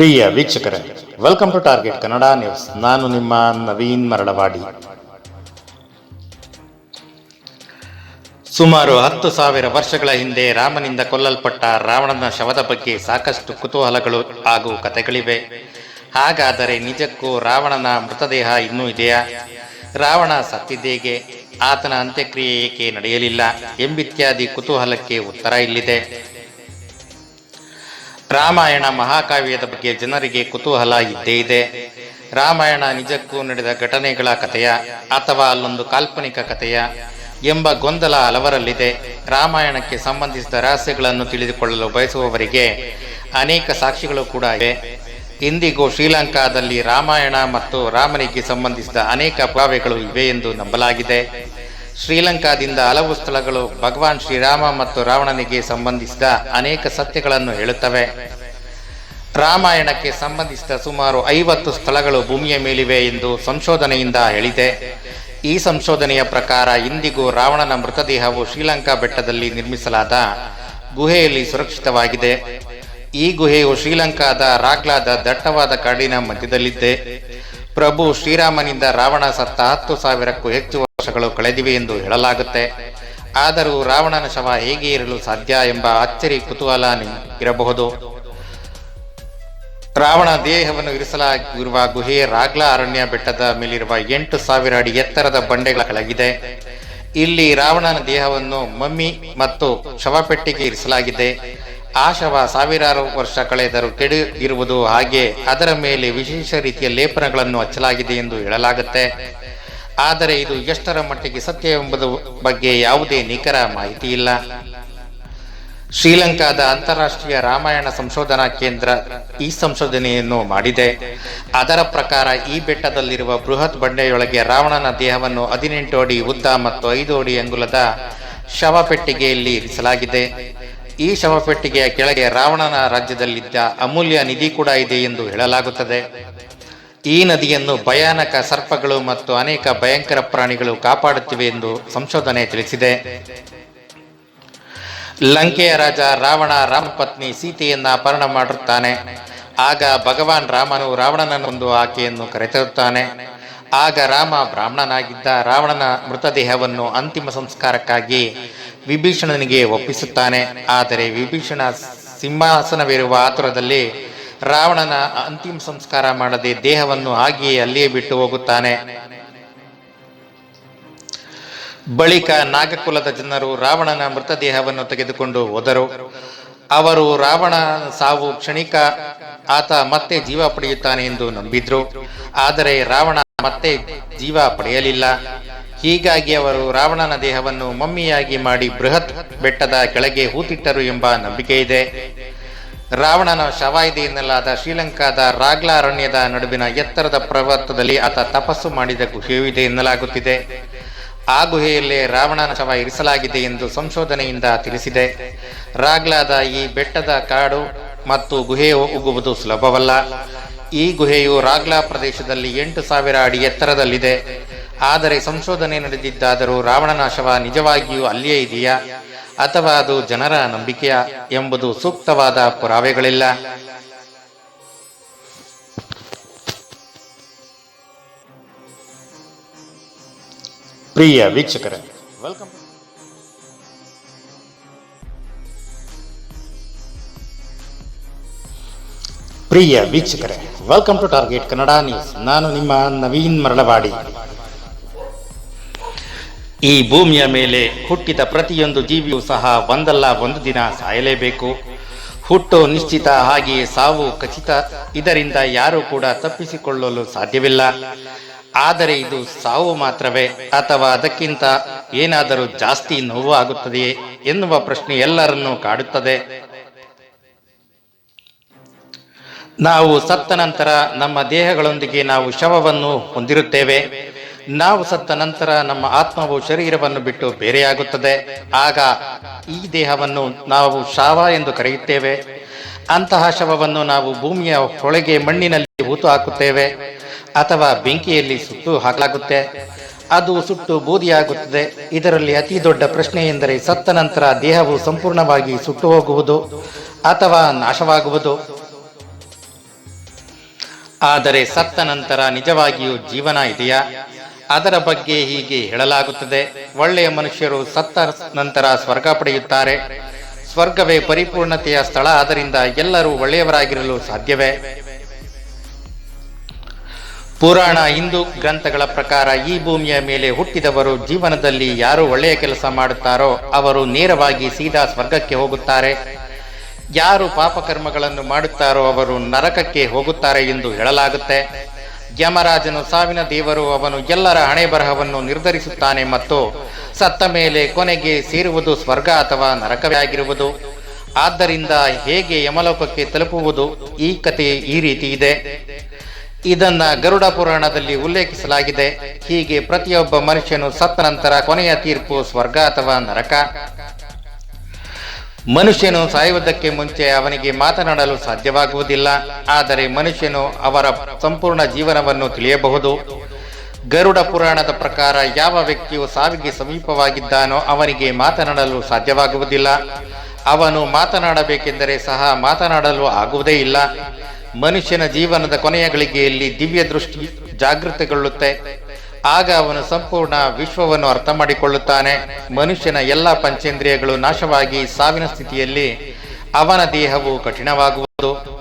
ಪ್ರಿಯ ವೀಕ್ಷಕರೇ welcome to target Kannada news ನಾನು ನಿಮ್ಮ ನವೀನ್ ಮರಳವಾಡಿ. ಸುಮಾರು ಹತ್ತು ಸಾವಿರ ವರ್ಷಗಳ ಹಿಂದೆ ರಾಮನಿಂದ ಕೊಲ್ಲಲ್ಪಟ್ಟ ರಾವಣನ ಶವದ ಬಗ್ಗೆ ಸಾಕಷ್ಟು ಕುತೂಹಲಗಳು ಹಾಗೂ ಕಥೆಗಳಿವೆ ಹಾಗಾದರೆ ನಿಜಕ್ಕೂ ರಾವಣನ ಮೃತದೇಹ ಇನ್ನೂ ಇದೆಯಾ? ರಾವಣ ಸತ್ತಿದ್ದೇಗೆ, ಆತನ ಅಂತ್ಯಕ್ರಿಯೆ ಏಕೆ ನಡೆಯಲಿಲ್ಲ ಎಂಬಿತ್ಯಾದಿ ಕುತೂಹಲಕ್ಕೆ ಉತ್ತರ ಇಲ್ಲಿದೆ. ರಾಮಾಯಣ ಮಹಾಕಾವ್ಯದ ಬಗ್ಗೆ ಜನರಿಗೆ ಕುತೂಹಲ ಇದ್ದೇ ಇದೆ. ರಾಮಾಯಣ ನಿಜಕ್ಕೂ ನಡೆದ ಘಟನೆಗಳ ಕಥೆಯ ಅಥವಾ ಅಲ್ಲೊಂದು ಕಾಲ್ಪನಿಕ ಕಥೆಯ ಎಂಬ ಗೊಂದಲ ಹಲವರಲ್ಲಿದೆ. ರಾಮಾಯಣಕ್ಕೆ ಸಂಬಂಧಿಸಿದ ರಹಸ್ಯಗಳನ್ನು ತಿಳಿದುಕೊಳ್ಳಲು ಬಯಸುವವರಿಗೆ ಅನೇಕ ಸಾಕ್ಷಿಗಳು ಕೂಡ ಇವೆ. ಇಂದಿಗೂ ಶ್ರೀಲಂಕಾದಲ್ಲಿ ರಾಮಾಯಣ ಮತ್ತು ರಾಮನಿಗೆ ಸಂಬಂಧಿಸಿದ ಅನೇಕ ಪುರಾವೆಗಳು ಇವೆ ಎಂದು ನಂಬಲಾಗಿದೆ. ಶ್ರೀಲಂಕಾದಿಂದ ಹಲವು ಸ್ಥಳಗಳು ಭಗವಾನ್ ಶ್ರೀರಾಮ ಮತ್ತು ರಾವಣನಿಗೆ ಸಂಬಂಧಿಸಿದ ಅನೇಕ ಸತ್ಯಗಳನ್ನು ಹೇಳುತ್ತವೆ. ರಾಮಾಯಣಕ್ಕೆ ಸಂಬಂಧಿಸಿದ ಸುಮಾರು ಐವತ್ತು ಸ್ಥಳಗಳು ಭೂಮಿಯ ಮೇಲಿವೆ ಎಂದು ಸಂಶೋಧನೆಯಿಂದ ಹೇಳಿದೆ. ಈ ಸಂಶೋಧನೆಯ ಪ್ರಕಾರ ಇಂದಿಗೂ ರಾವಣನ ಮೃತದೇಹವು ಶ್ರೀಲಂಕಾ ಬೆಟ್ಟದಲ್ಲಿ ನಿರ್ಮಿಸಲಾದ ಗುಹೆಯಲ್ಲಿ ಸುರಕ್ಷಿತವಾಗಿದೆ. ಈ ಗುಹೆಯು ಶ್ರೀಲಂಕಾದ ರಾಗ್ಲಾದ ದಟ್ಟವಾದ ಕಾಡಿನ ಮಧ್ಯದಲ್ಲಿದೆ. ಪ್ರಭು ಶ್ರೀರಾಮನಿಂದ ರಾವಣ ಸತ್ತ ಹತ್ತು ಸಾವಿರಕ್ಕೂ ಹೆಚ್ಚು ವರ್ಷಗಳು ಕಳೆದಿವೆ ಎಂದು ಹೇಳಲಾಗುತ್ತೆ. ಆದರೂ ರಾವಣನ ಶವ ಹೇಗೆ ಇರಲು ಸಾಧ್ಯ ಎಂಬ ಅಚ್ಚರಿ ಕುತೂಹಲ ಇರಬಹುದು ರಾವಣ ದೇಹವನ್ನು ಇರಿಸಲಾಗಿರುವ ಗುಹೆ ರಾಗ್ಲಾ ಅರಣ್ಯ ಬೆಟ್ಟದ ಮೇಲಿರುವ ಎಂಟು ಸಾವಿರ ಅಡಿ ಎತ್ತರದ ಬಂಡೆಗಳ ಕೆಳಗಿದೆ. ಇಲ್ಲಿ ರಾವಣನ ದೇಹವನ್ನು ಮಮ್ಮಿ ಮತ್ತು ಶವಪೆಟ್ಟಿಗೆ ಇರಿಸಲಾಗಿದೆ. ಆ ಶವ ಸಾವಿರಾರು ವರ್ಷ ಕಳೆದರೂ ಕೆಡು ಇರುವುದು ಹಾಗೆ ಅದರ ಮೇಲೆ ವಿಶೇಷ ರೀತಿಯ ಲೇಪನಗಳನ್ನು ಹಚ್ಚಲಾಗಿದೆ ಎಂದು ಹೇಳಲಾಗುತ್ತೆ. ಆದರೆ ಇದು ಎಷ್ಟರ ಮಟ್ಟಿಗೆ ಸತ್ಯ ಎಂಬುದು ಬಗ್ಗೆ ಯಾವುದೇ ನಿಖರ ಮಾಹಿತಿ ಇಲ್ಲ. ಶ್ರೀಲಂಕಾದ ಅಂತಾರಾಷ್ಟ್ರೀಯ ರಾಮಾಯಣ ಸಂಶೋಧನಾ ಕೇಂದ್ರ ಈ ಸಂಶೋಧನೆಯನ್ನು ಮಾಡಿದೆ. ಅದರ ಪ್ರಕಾರ ಈ ಬೆಟ್ಟದಲ್ಲಿರುವ ಬೃಹತ್ ಬಂಡೆಯೊಳಗೆ ರಾವಣನ ದೇಹವನ್ನು ಹದಿನೆಂಟು ಅಡಿ ಉದ್ದ ಮತ್ತು ಐದು ಅಡಿ ಅಂಗುಲದ ಶವಪೆಟ್ಟಿಗೆಯಲ್ಲಿ ಇರಿಸಲಾಗಿದೆ. ಈ ಶವಪೆಟ್ಟಿಗೆಯ ಕೆಳಗೆ ರಾವಣನ ರಾಜ್ಯದಲ್ಲಿದ್ದ ಅಮೂಲ್ಯ ನಿಧಿ ಕೂಡ ಇದೆ ಎಂದು ಹೇಳಲಾಗುತ್ತದೆ. ಈ ನದಿಯನ್ನು ಭಯಾನಕ ಸರ್ಪಗಳು ಮತ್ತು ಅನೇಕ ಭಯಂಕರ ಪ್ರಾಣಿಗಳು ಕಾಪಾಡುತ್ತಿವೆ ಎಂದು ಸಂಶೋಧನೆ ತಿಳಿಸಿದೆ. ಲಂಕೆಯ ರಾಜ ರಾವಣ ರಾಮಪತ್ನಿ ಸೀತೆಯನ್ನ ಅಪಹರಣ ಮಾಡುತ್ತಾನೆ ಆಗ ಭಗವಾನ್ ರಾಮನು ರಾವಣನನ್ನೊಂದು ಆಕೆಯನ್ನು ಕರೆತರುತ್ತಾನೆ. ಆಗ ರಾಮ ಬ್ರಾಹ್ಮಣನಾಗಿದ್ದ ರಾವಣನ ಮೃತದೇಹವನ್ನು ಅಂತಿಮ ಸಂಸ್ಕಾರಕ್ಕಾಗಿ ವಿಭೀಷಣನಿಗೆ ಒಪ್ಪಿಸುತ್ತಾನೆ. ಆದರೆ ವಿಭೀಷಣ ಸಿಂಹಾಸನವಿರುವ ಆತುರದಲ್ಲಿ ರಾವಣನ ಅಂತಿಮ ಸಂಸ್ಕಾರ ಮಾಡದೆ ದೇಹವನ್ನು ಹಾಗೆಯೇ ಅಲ್ಲಿಯೇ ಬಿಟ್ಟು ಹೋಗುತ್ತಾನೆ. ಬಳಿಕ ನಾಗಕುಲದ ಜನರು ರಾವಣನ ಮೃತದೇಹವನ್ನು ತೆಗೆದುಕೊಂಡು ಹೋದರು. ಅವರು ರಾವಣ ಸಾವು ಕ್ಷಣಿಕ ಆತ ಮತ್ತೆ ಜೀವ ಪಡೆಯುತ್ತಾನೆ ಎಂದು ನಂಬಿದ್ರು. ಆದರೆ ರಾವಣ ಮತ್ತೆ ಜೀವ ಪಡೆಯಲಿಲ್ಲ. ಹೀಗಾಗಿ ಅವರು ರಾವಣನ ದೇಹವನ್ನು ಮಮ್ಮಿಯಾಗಿ ಮಾಡಿ ಬೃಹತ್ ಬೆಟ್ಟದ ಕೆಳಗೆ ಹೂತಿಟ್ಟರು ಎಂಬ ನಂಬಿಕೆ ಇದೆ. ರಾವಣನ ಶವ ಇದೆ ಎನ್ನಲಾದ ಶ್ರೀಲಂಕಾದ ರಾಗ್ಲಾ ಅರಣ್ಯದ ನಡುವಿನ ಎತ್ತರದ ಪರ್ವತದಲ್ಲಿ ಆತ ತಪಸ್ಸು ಮಾಡಿದ ಗುಹೆಯೂ ಇದೆ ಎನ್ನಲಾಗುತ್ತಿದೆ. ಆ ಗುಹೆಯಲ್ಲೇ ರಾವಣನ ಶವ ಇರಿಸಲಾಗಿದೆ ಎಂದು ಸಂಶೋಧನೆಯಿಂದ ತಿಳಿಸಿದೆ. ರಾಗ್ಲಾದ ಈ ಬೆಟ್ಟದ ಕಾಡು ಮತ್ತು ಗುಹೆ ಉಗುವುದು ಸುಲಭವಲ್ಲ. ಈ ಗುಹೆಯು ರಾಗ್ಲಾ ಪ್ರದೇಶದಲ್ಲಿ ಎಂಟು ಸಾವಿರ ಅಡಿ ಎತ್ತರದಲ್ಲಿದೆ. ಆದರೆ ಸಂಶೋಧನೆ ನಡೆದಿದ್ದಾದರೂ ರಾವಣನಾಶವ ನಿಜವಾಗಿಯೂ ಅಲ್ಲಿಯೇ ಇದೆಯಾ? ಅಥವಾ ಅದು ಜನರ ನಂಬಿಕೆಯ ಎಂಬುದು ಸೂಕ್ತವಾದ ಪುರಾವೆಗಳಿಲ್ಲ? ಪ್ರಿಯ ವೀಕ್ಷಕರೇ ವೆಲ್ಕಮ್. ಪ್ರಿಯ ವೀಕ್ಷಕರೇ welcome to target Kannada news. ನಾನು ನಿಮ್ಮ ನವೀನ್ ಮರಳವಾಡಿ. ಈ ಭೂಮಿಯ ಮೇಲೆ ಹುಟ್ಟಿದ ಪ್ರತಿಯೊಂದು ಜೀವಿಯೂ ಸಹ ಒಂದಲ್ಲ ಒಂದು ದಿನ ಸಾಯಲೇಬೇಕು. ಹುಟ್ಟು ನಿಶ್ಚಿತ ಹಾಗೆಯೇ ಸಾವು ಖಚಿತ. ಇದರಿಂದ ಯಾರೂ ಕೂಡ ತಪ್ಪಿಸಿಕೊಳ್ಳಲು ಸಾಧ್ಯವಿಲ್ಲ. ಆದರೆ ಇದು ಸಾವು ಮಾತ್ರವೇ. ಅಥವಾ ಅದಕ್ಕಿಂತ ಏನಾದರೂ ಜಾಸ್ತಿ ನೋವು ಆಗುತ್ತದೆಯೇ ಎನ್ನುವ ಪ್ರಶ್ನೆ ಎಲ್ಲರನ್ನೂ ಕಾಡುತ್ತದೆ. ನಾವು ಸತ್ತ ನಂತರ ನಮ್ಮ ದೇಹಗಳೊಂದಿಗೆ ನಾವು ಶವವನ್ನು ಹೊಂದಿರುತ್ತೇವೆ. ನಾವು ಸತ್ತ ನಂತರ ನಮ್ಮ ಆತ್ಮವು ಶರೀರವನ್ನು ಬಿಟ್ಟು ಬೇರೆಯಾಗುತ್ತದೆ. ಆಗ ಈ ದೇಹವನ್ನು ನಾವು ಶವ ಎಂದು ಕರೆಯುತ್ತೇವೆ. ಅಂತಹ ಶವವನ್ನು ನಾವು ಭೂಮಿಯ ಹೊಳೆಗೆ ಮಣ್ಣಿನಲ್ಲಿ ಹೂತು ಹಾಕುತ್ತೇವೆ. ಅಥವಾ ಬೆಂಕಿಯಲ್ಲಿ ಸುಟ್ಟು ಹಾಕಲಾಗುತ್ತೆ. ಅದು ಸುಟ್ಟು ಬೂದಿಯಾಗುತ್ತದೆ. ಇದರಲ್ಲಿ ಅತಿ ದೊಡ್ಡ ಪ್ರಶ್ನೆ ಎಂದರೆ ಸತ್ತ ನಂತರ ದೇಹವು ಸಂಪೂರ್ಣವಾಗಿ ಸುಟ್ಟು ಹೋಗುವುದು ಅಥವಾ ನಾಶವಾಗುವುದು? ಆದರೆ ಸತ್ತ ನಂತರ ನಿಜವಾಗಿಯೂ ಜೀವನ ಇದೆಯಾ? ಅದರ ಬಗ್ಗೆ ಹೀಗೆ ಹೇಳಲಾಗುತ್ತದೆ. ಒಳ್ಳೆಯ ಮನುಷ್ಯರು ಸತ್ತ ನಂತರ ಸ್ವರ್ಗ ಪಡೆಯುತ್ತಾರೆ. ಸ್ವರ್ಗವೇ ಪರಿಪೂರ್ಣತೆಯ ಸ್ಥಳ. ಆದ್ದರಿಂದ ಎಲ್ಲರೂ ಒಳ್ಳೆಯವರಾಗಿರಲು ಸಾಧ್ಯವೇ? ಪುರಾಣ, ಹಿಂದೂ ಗ್ರಂಥಗಳ ಪ್ರಕಾರ ಈ ಭೂಮಿಯ ಮೇಲೆ ಹುಟ್ಟಿದವರು ಜೀವನದಲ್ಲಿ ಯಾರು ಒಳ್ಳೆಯ ಕೆಲಸ ಮಾಡುತ್ತಾರೋ ಅವರು ನೇರವಾಗಿ ಸೀದಾ ಸ್ವರ್ಗಕ್ಕೆ ಹೋಗುತ್ತಾರೆ. ಯಾರು ಪಾಪಕರ್ಮಗಳನ್ನು ಮಾಡುತ್ತಾರೋ ಅವರು ನರಕಕ್ಕೆ ಹೋಗುತ್ತಾರೆ ಎಂದು ಹೇಳಲಾಗುತ್ತೆ. ಯಮರಾಜನು ಸಾವಿನ ದೇವರು, ಅವನು ಎಲ್ಲರ ಹಣೆ ಬರಹವನ್ನು ನಿರ್ಧರಿಸುತ್ತಾನೆ ಮತ್ತು ಸತ್ತ ಮೇಲೆ ಕೊನೆಗೆ ಸೇರುವುದು ಸ್ವರ್ಗ ಅಥವಾ ನರಕವೇ ಆಗಿರುವುದು ಆದ್ದರಿಂದ ಹೇಗೆ ಯಮಲೋಕಕ್ಕೆ ತಲುಪುವುದು? ಈ ಕಥೆ ಈ ರೀತಿ ಇದೆ. ಇದನ್ನ ಗರುಡ ಪುರಾಣದಲ್ಲಿ ಉಲ್ಲೇಖಿಸಲಾಗಿದೆ. ಹೀಗೆ ಪ್ರತಿಯೊಬ್ಬ ಮನುಷ್ಯನು ಸತ್ತ ನಂತರ ಕೊನೆಯ ತೀರ್ಪು ಸ್ವರ್ಗ ಅಥವಾ ನರಕ. ಮನುಷ್ಯನು ಸಾಯುವುದಕ್ಕೆ ಮುಂಚೆ ಅವನಿಗೆ ಮಾತನಾಡಲು ಸಾಧ್ಯವಾಗುವುದಿಲ್ಲ. ಆದರೆ ಮನುಷ್ಯನು ಅವರ ಸಂಪೂರ್ಣ ಜೀವನವನ್ನು ತಿಳಿಯಬಹುದು. ಗರುಡ ಪುರಾಣದ ಪ್ರಕಾರ ಯಾವ ವ್ಯಕ್ತಿಯು ಸಾವಿಗೆ ಸಮೀಪವಾಗಿದ್ದಾನೋ ಅವನಿಗೆ ಮಾತನಾಡಲು ಸಾಧ್ಯವಾಗುವುದಿಲ್ಲ. ಅವನು ಮಾತನಾಡಬೇಕೆಂದರೆ ಸಹ ಮಾತನಾಡಲು ಆಗುವುದೇ ಇಲ್ಲ. ಮನುಷ್ಯನ ಜೀವನದ ಕೊನೆಯ ಗಳಿಗೆಯಲ್ಲಿ ದಿವ್ಯ ದೃಷ್ಟಿ ಜಾಗೃತಿಗೊಳ್ಳುತ್ತೆ. ಆಗ ಅವನು ಸಂಪೂರ್ಣ ವಿಶ್ವವನ್ನು ಅರ್ಥ ಮಾಡಿಕೊಳ್ಳುತ್ತಾನೆ. ಮನುಷ್ಯನ ಎಲ್ಲ ಪಂಚೇಂದ್ರಿಯಗಳು ನಾಶವಾಗಿ ಸಾವಿನ ಸ್ಥಿತಿಯಲ್ಲಿ ಅವನ ದೇಹವು ಕಠಿಣವಾಗುವುದು.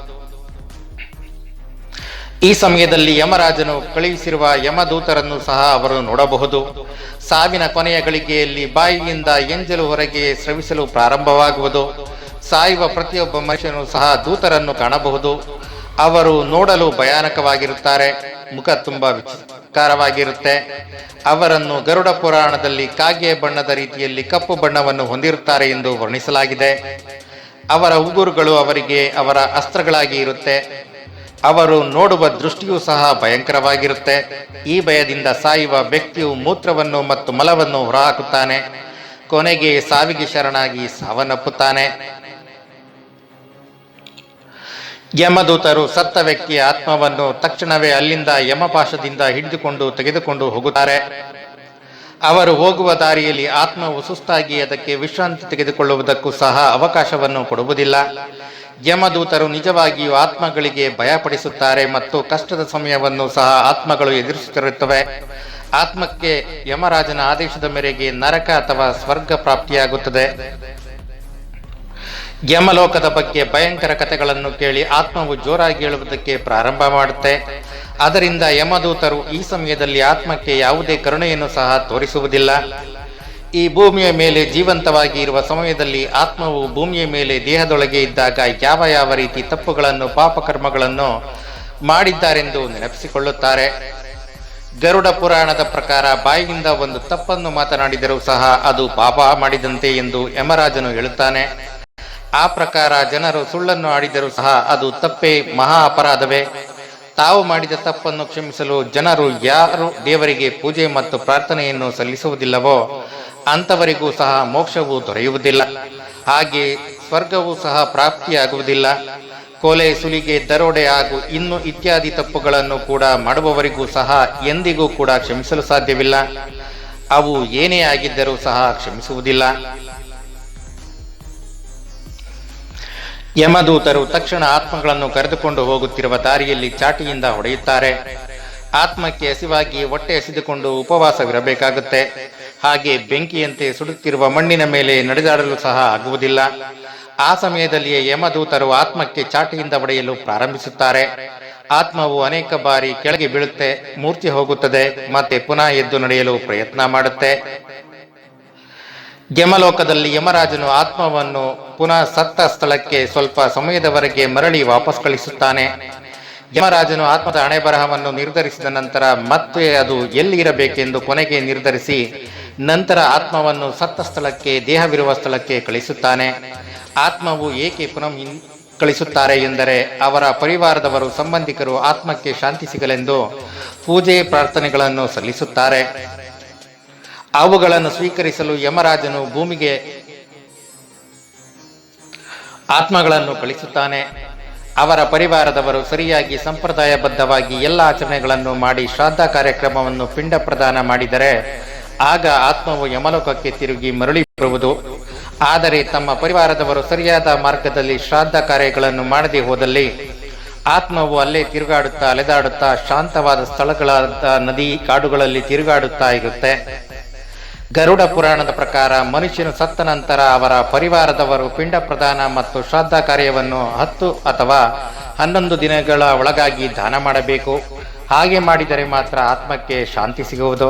ಈ ಸಮಯದಲ್ಲಿ ಯಮರಾಜನು ಕಳುಹಿಸಿರುವ ಯಮದೂತರನ್ನು ಸಹ ಅವರು ನೋಡಬಹುದು. ಸಾವಿನ ಕೊನೆಯ ಗಳಿಗೆಯಲ್ಲಿ ಬಾಯಿಯಿಂದ ಎಂಜಲು ಹೊರಗೆ ಸ್ರವಿಸಲು ಪ್ರಾರಂಭವಾಗುವುದು. ಸಾಯುವ ಪ್ರತಿಯೊಬ್ಬ ಮನುಷ್ಯನು ಸಹ ದೂತರನ್ನು ಕಾಣಬಹುದು. ಅವರು ನೋಡಲು ಭಯಾನಕವಾಗಿರುತ್ತಾರೆ, ಮುಖ ತುಂಬಾ ವಿಚಿತ್ರವಾಗಿರುತ್ತೆ ಅವರನ್ನು ಗರುಡ ಪುರಾಣದಲ್ಲಿ ಕಾಗೆ ಬಣ್ಣದ ರೀತಿಯಲ್ಲಿ ಕಪ್ಪು ಬಣ್ಣವನ್ನು ಹೊಂದಿರುತ್ತಾರೆ ಎಂದು ವರ್ಣಿಸಲಾಗಿದೆ. ಅವರ ಉಗುರುಗಳು ಅವರಿಗೆ ಅವರ ಅಸ್ತ್ರಗಳಾಗಿ ಇರುತ್ತೆ. ಅವರು ನೋಡುವ ದೃಷ್ಟಿಯೂ ಸಹ ಭಯಂಕರವಾಗಿರುತ್ತೆ. ಈ ಭಯದಿಂದ ಸಾಯುವ ವ್ಯಕ್ತಿಯು ಮೂತ್ರವನ್ನು ಮತ್ತು ಮಲವನ್ನು ಹೊರಹಾಕುತ್ತಾನೆ. ಕೊನೆಗೆ ಸಾವಿಗೆ ಶರಣಾಗಿ ಸಾವನ್ನಪ್ಪುತ್ತಾನೆ. ಯಮದೂತರು ಸತ್ತ ವ್ಯಕ್ತಿಯ ಆತ್ಮವನ್ನು ತಕ್ಷಣವೇ ಅಲ್ಲಿಂದ ಯಮಪಾಶದಿಂದ ಹಿಡಿದುಕೊಂಡು ತೆಗೆದುಕೊಂಡು ಹೋಗುತ್ತಾರೆ. ಅವರು ಹೋಗುವ ದಾರಿಯಲ್ಲಿ ಆತ್ಮವು ಸುಸ್ತಾಗಿ ಅದಕ್ಕೆ ವಿಶ್ರಾಂತಿ ತೆಗೆದುಕೊಳ್ಳುವುದಕ್ಕೂ ಸಹ ಅವಕಾಶವನ್ನು ಕೊಡುವುದಿಲ್ಲ. ಯಮದೂತರು ನಿಜವಾಗಿಯೂ ಆತ್ಮಗಳಿಗೆ ಭಯಪಡಿಸುತ್ತಾರೆ ಮತ್ತು ಕಷ್ಟದ ಸಮಯವನ್ನು ಸಹ ಆತ್ಮಗಳು ಎದುರಿಸುತ್ತಿರುತ್ತವೆ. ಆತ್ಮಕ್ಕೆ ಯಮರಾಜನ ಆದೇಶದ ಮೇರೆಗೆ ನರಕ ಅಥವಾ ಸ್ವರ್ಗ ಪ್ರಾಪ್ತಿಯಾಗುತ್ತದೆ. ಯಮಲೋಕದ ಬಗ್ಗೆ ಭಯಂಕರ ಕಥೆಗಳನ್ನು ಕೇಳಿ ಆತ್ಮವು ಜೋರಾಗಿ ಹೇಳುವುದಕ್ಕೆ ಪ್ರಾರಂಭ ಮಾಡುತ್ತೆ. ಅದರಿಂದ ಯಮದೂತರು ಈ ಸಮಯದಲ್ಲಿ ಆತ್ಮಕ್ಕೆ ಯಾವುದೇ ಕರುಣೆಯನ್ನು ಸಹ ತೋರಿಸುವುದಿಲ್ಲ. ಈ ಭೂಮಿಯ ಮೇಲೆ ಜೀವಂತವಾಗಿ ಇರುವ ಸಮಯದಲ್ಲಿ ಆತ್ಮವು ಭೂಮಿಯ ಮೇಲೆ ದೇಹದೊಳಗೆ ಇದ್ದಾಗ ಯಾವ ಯಾವ ರೀತಿ ತಪ್ಪುಗಳನ್ನು, ಪಾಪಕರ್ಮಗಳನ್ನು ಮಾಡಿದ್ದಾರೆಂದು ನೆನಪಿಸಿಕೊಳ್ಳುತ್ತಾರೆ. ಗರುಡ ಪುರಾಣದ ಪ್ರಕಾರ ಬಾಯಿಯಿಂದ ಒಂದು ತಪ್ಪನ್ನು ಮಾತನಾಡಿದರೂ ಸಹ ಅದು ಪಾಪ ಮಾಡಿದಂತೆ ಎಂದು ಯಮರಾಜನು ಹೇಳುತ್ತಾನೆ. ಆ ಪ್ರಕಾರ ಜನರು ಸುಳ್ಳನ್ನು ಆಡಿದರೂ ಸಹ ಅದು ತಪ್ಪೇ ಮಹಾ ಅಪರಾಧವೇ. ತಾವು ಮಾಡಿದ ತಪ್ಪನ್ನು ಕ್ಷಮಿಸಲು ಜನರು ಯಾರು ದೇವರಿಗೆ ಪೂಜೆ ಮತ್ತು ಪ್ರಾರ್ಥನೆಯನ್ನು ಸಲ್ಲಿಸುವುದಿಲ್ಲವೋ ಅಂಥವರಿಗೂ ಸಹ ಮೋಕ್ಷವು ದೊರೆಯುವುದಿಲ್ಲ. ಹಾಗೆ ಸ್ವರ್ಗವೂ ಸಹ ಪ್ರಾಪ್ತಿಯಾಗುವುದಿಲ್ಲ. ಕೊಲೆ, ಸುಲಿಗೆ, ದರೋಡೆ ಹಾಗೂ ಇನ್ನು ಇತ್ಯಾದಿ ತಪ್ಪುಗಳನ್ನು ಕೂಡ ಮಾಡುವವರಿಗೂ ಸಹ ಎಂದಿಗೂ ಕೂಡ ಕ್ಷಮಿಸಲು ಸಾಧ್ಯವಿಲ್ಲ. ಅವು ಏನೇ ಆಗಿದ್ದರೂ ಸಹ ಕ್ಷಮಿಸುವುದಿಲ್ಲ. ಯಮದೂತರು ತಕ್ಷಣ ಆತ್ಮಗಳನ್ನು ಕರೆದುಕೊಂಡು ಹೋಗುತ್ತಿರುವ ದಾರಿಯಲ್ಲಿ ಚಾಟಿಯಿಂದ ಹೊಡೆಯುತ್ತಾರೆ. ಆತ್ಮಕ್ಕೆ ಹಸಿವಾಗಿ ಹೊಟ್ಟೆ ಎಸೆದುಕೊಂಡು ಉಪವಾಸವಿರಬೇಕಾಗುತ್ತೆ. ಹಾಗೆ ಬೆಂಕಿಯಂತೆ ಸುಡುತ್ತಿರುವ ಮಣ್ಣಿನ ಮೇಲೆ ನಡೆದಾಡಲು ಸಹ ಆಗುವುದಿಲ್ಲ. ಆ ಸಮಯದಲ್ಲಿಯೇ ಯಮದೂತರು ಆತ್ಮಕ್ಕೆ ಚಾಟಿಯಿಂದ ಹೊಡೆಯಲು ಪ್ರಾರಂಭಿಸುತ್ತಾರೆ. ಆತ್ಮವು ಅನೇಕ ಬಾರಿ ಕೆಳಗೆ ಬೀಳುತ್ತೆ ಮೂರ್ತಿ ಹೋಗುತ್ತದೆ, ಮತ್ತೆ ಪುನಃ ಎದ್ದು ನಡೆಯಲು ಪ್ರಯತ್ನ ಮಾಡುತ್ತೆ. ಯಮಲೋಕದಲ್ಲಿ ಯಮರಾಜನು ಆತ್ಮವನ್ನು ಪುನಃ ಸತ್ತ ಸ್ಥಳಕ್ಕೆ ಸ್ವಲ್ಪ ಸಮಯದವರೆಗೆ ಮರಳಿ ವಾಪಸ್ ಕಳಿಸುತ್ತಾನೆ. ಯಮರಾಜನು ಆತ್ಮದ ಹಣೆ ಬರಹವನ್ನು ನಿರ್ಧರಿಸಿದ ನಂತರ ಮತ್ತೆ ಅದು ಎಲ್ಲಿ ಇರಬೇಕೆಂದು ಕೊನೆಗೆ ನಿರ್ಧರಿಸಿ ನಂತರ ಆತ್ಮವನ್ನು ಸತ್ತ ಸ್ಥಳಕ್ಕೆ, ದೇಹವಿರುವ ಸ್ಥಳಕ್ಕೆ ಕಳಿಸುತ್ತಾನೆ. ಆತ್ಮವು ಏಕೆ ಪುನಃ ಕಳಿಸುತ್ತಾರೆ ಎಂದರೆ ಅವರ ಪರಿವಾರದವರು ಸಂಬಂಧಿಕರು ಆತ್ಮಕ್ಕೆ ಶಾಂತಿ ಸಿಗಲೆಂದು ಪೂಜೆ ಪ್ರಾರ್ಥನೆಗಳನ್ನು ಸಲ್ಲಿಸುತ್ತಾರೆ. ಅವುಗಳನ್ನು ಸ್ವೀಕರಿಸಲು ಯಮರಾಜನು ಭೂಮಿಗೆ ಆತ್ಮಗಳನ್ನು ಕಳಿಸುತ್ತಾನೆ. ಅವರ ಪರಿವಾರದವರು ಸರಿಯಾಗಿ ಸಂಪ್ರದಾಯಬದ್ಧವಾಗಿ ಎಲ್ಲ ಆಚರಣೆಗಳನ್ನು ಮಾಡಿ ಶ್ರಾದ್ದ ಕಾರ್ಯಕ್ರಮವನ್ನು ಪಿಂಡ ಪ್ರದಾನ ಮಾಡಿದರೆ ಆಗ ಆತ್ಮವು ಯಮಲೋಕಕ್ಕೆ ತಿರುಗಿ ಮರಳಿ ಬರುವುದು. ಆದರೆ ತಮ್ಮ ಪರಿವಾರದವರು ಸರಿಯಾದ ಮಾರ್ಗದಲ್ಲಿ ಶ್ರಾದ್ದ ಕಾರ್ಯಗಳನ್ನು ಮಾಡದೇ ಹೋದಲ್ಲಿ ಆತ್ಮವು ಅಲ್ಲೇ ತಿರುಗಾಡುತ್ತಾ ಅಲೆದಾಡುತ್ತಾ ಶಾಂತವಾದ ಸ್ಥಳಗಳಾದ ನದಿ ಕಾಡುಗಳಲ್ಲಿ ತಿರುಗಾಡುತ್ತಾ ಇರುತ್ತೆ. ಗರುಡ ಪುರಾಣದ ಪ್ರಕಾರ ಮನುಷ್ಯನು ಸತ್ತ ನಂತರ ಅವರ ಪರಿವಾರದವರು ಪಿಂಡ ಪ್ರದಾನ ಮತ್ತು ಶ್ರಾದ್ದ ಕಾರ್ಯವನ್ನು ಹತ್ತು ಅಥವಾ ಹನ್ನೊಂದು ದಿನಗಳ ಒಳಗಾಗಿ ದಾನ ಮಾಡಬೇಕು. ಹಾಗೆ ಮಾಡಿದರೆ ಮಾತ್ರ ಆತ್ಮಕ್ಕೆ ಶಾಂತಿ ಸಿಗುವುದು.